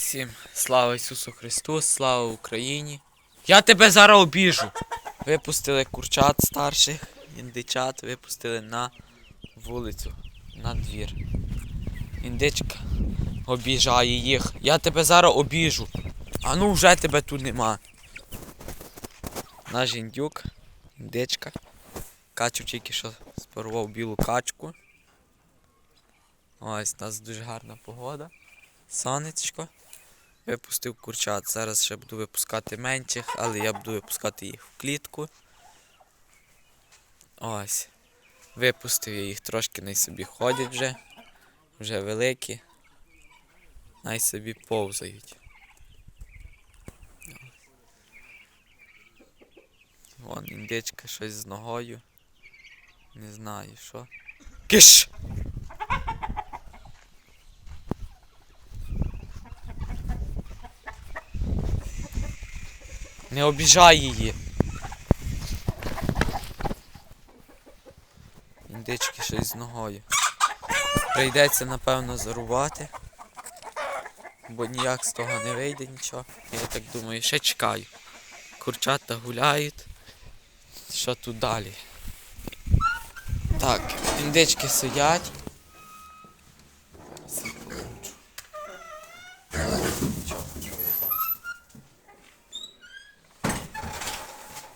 Всім слава Ісусу Христу, слава Україні. Я тебе зараз обіжу. Випустили курчат старших, індичат, випустили на вулицю, на двір. Індичка обіжає їх. Я тебе зараз обіжу. А ну вже тебе тут нема. Наш індюк, індичка. Качу тільки що спорвав білу качку. Ось у нас дуже гарна погода. Сонечко. Випустив курчат. Зараз ще буду випускати менших, але я буду випускати їх в клітку. Ось. Випустив я їх трошки, най собі ходять вже. Вже великі. Най собі повзають. Вон індичка щось з ногою. Не знаю що. Киш! Не обіжай її. Індички щось з ногою. Прийдеться, напевно, зарубати. Бо ніяк з того не вийде нічого. Я так думаю, ще чекаю. Курчата гуляють. Що тут далі? Так, індички сидять.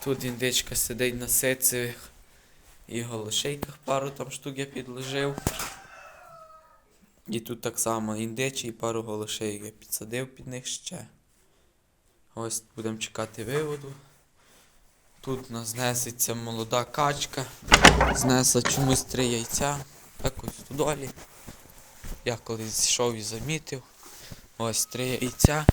Тут індичка сидить на сицевих і голошейках пару там штук я підложив. І тут так само індичі і пару голошейок я підсадив під них ще. Ось будемо чекати виводу. Тут у нас знесеться молода качка. Знесла чомусь три яйця. Якось tudолі. Я колись йшов і замітив. Ось три яйця.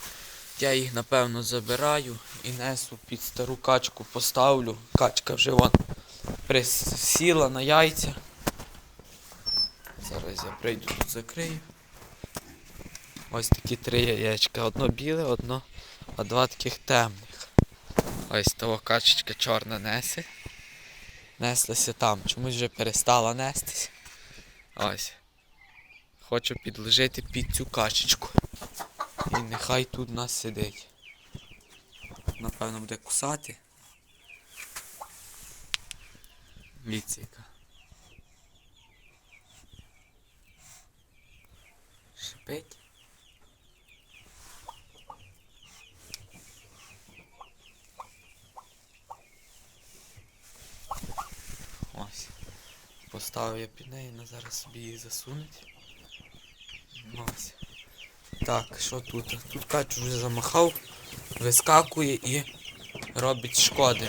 Я їх напевно забираю і несу під стару качку поставлю. Качка вже вон присіла на яйця. Зараз я прийду тут закрию. Ось такі три яєчка. Одно біле, одно, а два таких темних. Ось того качечка чорна несе. Неслася там. Чомусь вже перестала нестись. Ось. Хочу підложити під цю качечку. І нехай тут нас сидить. Напевно буде кусати. Віціка. Шипить. Ось. Поставив я під неї, вона зараз собі їх засунуть. Ось. Так, що тут? Тут качу вже замахав, вискакує і робить шкоди.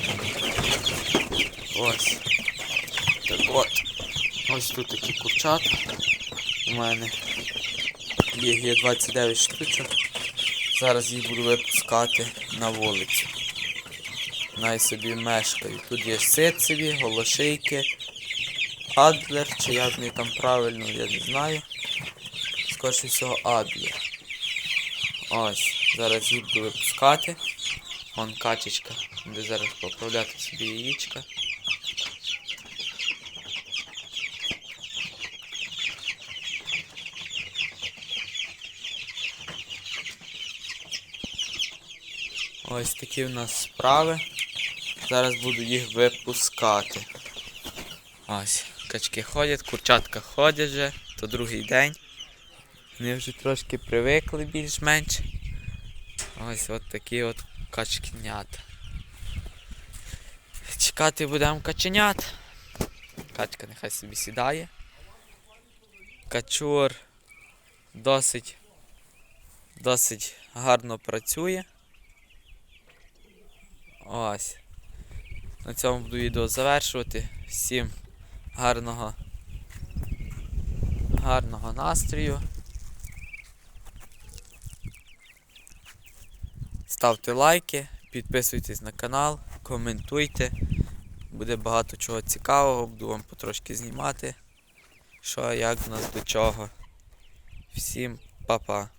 Ось. Так от. Ось тут такі курчата. У мене їх є 29 штучок. Зараз їх буду випускати на вулицю. Най собі мешкають. Тут є ситцеві, голошейки, адлер, чи як вони там правильно, я не знаю. Скоріше всього адлер. Ось, зараз їх буду випускати. Вон качечка, буде зараз поправляти собі яєчка. Ось такі в нас справи. Зараз буду їх випускати. Ось, качки ходять, курчатка ходять вже, то другий день. Вони вже трошки привикли більш-менш. Ось от такі от качкенята. Чекати будемо каченят. Качка нехай собі сідає. Качур досить досить гарно працює. Ось. На цьому буду відео завершувати. Всім гарного гарного настрою. Ставте лайки, підписуйтесь на канал, коментуйте. Буде багато чого цікавого, буду вам потрошки знімати. Що, як в нас до чого. Всім па-па.